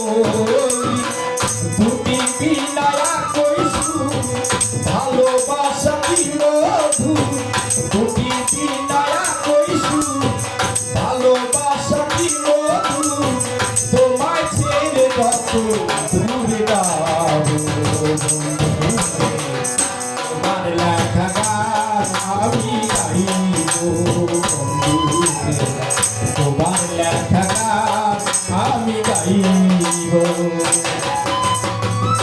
Oh.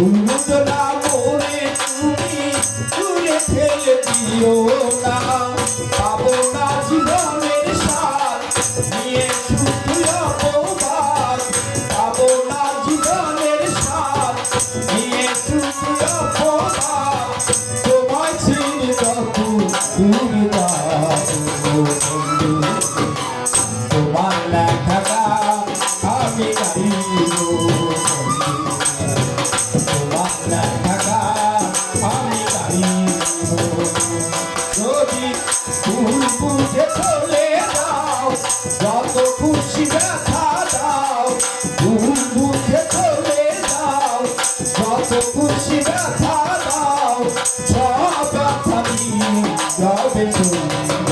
উন্মোদনা মনে তুমি তুলে ফেলে দিও না। পাবো না জীবনের সার নিয়ে